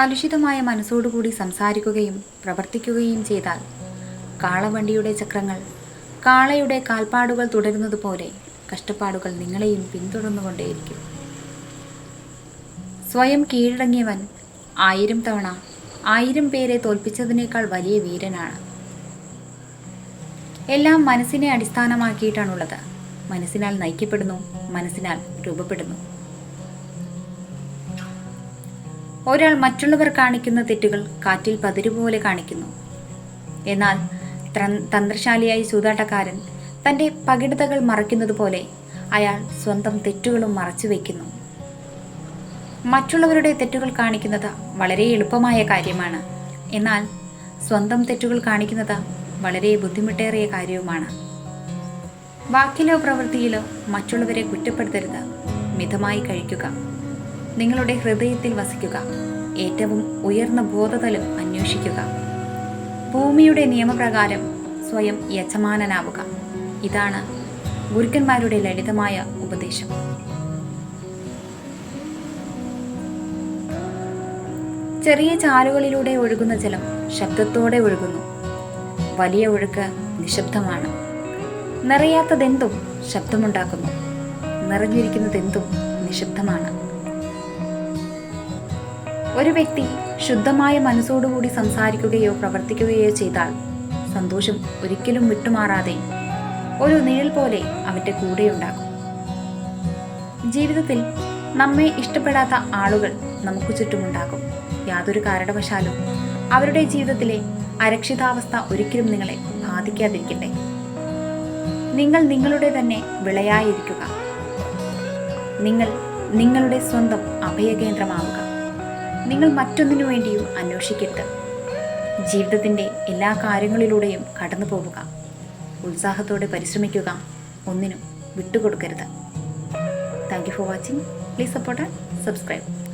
കലുഷിതമായ മനസ്സോടുകൂടി സംസാരിക്കുകയും പ്രവർത്തിക്കുകയും ചെയ്താൽ കാളവണ്ടിയുടെ ചക്രങ്ങൾ കാളയുടെ കാൽപ്പാടുകൾ തുടരുന്നത് പോലെ കഷ്ടപ്പാടുകൾ നിങ്ങളെയും പിന്തുടർന്നുകൊണ്ടേയിരിക്കും. സ്വയം കീഴടങ്ങിയവൻ ആയിരം തവണ ആയിരം പേരെ തോൽപ്പിച്ചതിനേക്കാൾ വലിയ വീരനാണ്. എല്ലാം മനസ്സിനെ അടിസ്ഥാനമാക്കിയിട്ടാണുള്ളത്. മനസ്സിനാൽ നയിക്കപ്പെടുന്നു മനസ്സിനാൽ രൂപപ്പെടുന്നു. ഒരാൾ മറ്റുള്ളവർ കാണിക്കുന്ന തെറ്റുകൾ കാറ്റിൽ പതിരുപോലെ കാണിക്കുന്നു. എന്നാൽ തന്ത്രശാലിയായി ചൂതാട്ടക്കാരൻ തന്റെ പകിടതകൾ മറയ്ക്കുന്നത് പോലെ അയാൾ സ്വന്തം തെറ്റുകളും മറച്ചു വയ്ക്കുന്നു. മറ്റുള്ളവരുടെ തെറ്റുകൾ കാണിക്കുന്നത് വളരെ എളുപ്പമായ കാര്യമാണ്. എന്നാൽ സ്വന്തം തെറ്റുകൾ കാണിക്കുന്നത് വളരെ ബുദ്ധിമുട്ടേറിയ കാര്യവുമാണ്. വാക്കിലോ പ്രവൃത്തിയിലോ മറ്റുള്ളവരെ കുറ്റപ്പെടുത്തരുത്. മിതമായി കഴിക്കുക. നിങ്ങളുടെ ഹൃദയത്തിൽ വസിക്കുക. ഏറ്റവും ഉയർന്ന ബോധതലം അന്വേഷിക്കുക. ഭൂമിയുടെ നിയമപ്രകാരം സ്വയം യജമാനനാവുക. ഇതാണ് ഗുരുക്കന്മാരുടെ ലളിതമായ ഉപദേശം. ചെറിയ ചാലുകളിലൂടെ ഒഴുകുന്ന ജലം ശബ്ദത്തോടെ ഒഴുകുന്നു. വലിയ ഒഴുക്ക് നിശബ്ദമാണ്. നിറയാത്തതെന്തും ശബ്ദമുണ്ടാക്കുന്നു. നിറഞ്ഞിരിക്കുന്നതെന്തും നിശബ്ദമാണ്. ഒരു വ്യക്തി ശുദ്ധമായ മനസ്സോടുകൂടി സംസാരിക്കുകയോ പ്രവർത്തിക്കുകയോ ചെയ്താൽ സന്തോഷം ഒരിക്കലും വിട്ടുമാറാതെ ഒരു നിഴൽ പോലെ അവന്റെ കൂടെയുണ്ടാകും ജീവിതത്തിൽ നമ്മെ ഇഷ്ടപ്പെടാത്ത ആളുകൾ നമുക്ക് ചുറ്റുമുണ്ടാകും. യാതൊരു കാരണവശാലും അവരുടെ ജീവിതത്തിലെ അരക്ഷിതാവസ്ഥ ഒരിക്കലും നിങ്ങളെ ബാധിക്കാതിരിക്കട്ടെ. നിങ്ങൾ നിങ്ങളുടെ തന്നെ വിളയായിരിക്കുക. നിങ്ങൾ നിങ്ങളുടെ സ്വന്തം അഭയകേന്ദ്രമാവുക. നിങ്ങൾ മറ്റൊന്നിനു വേണ്ടിയും അന്വേഷിക്കരുത്. ജീവിതത്തിന്റെ എല്ലാ കാര്യങ്ങളിലൂടെയും കടന്നു പോവുക. ഉത്സാഹത്തോടെ പരിശ്രമിക്കുക. ഒന്നിനും വിട്ടുകൊടുക്കരുത്. Thank you for watching please support subscribe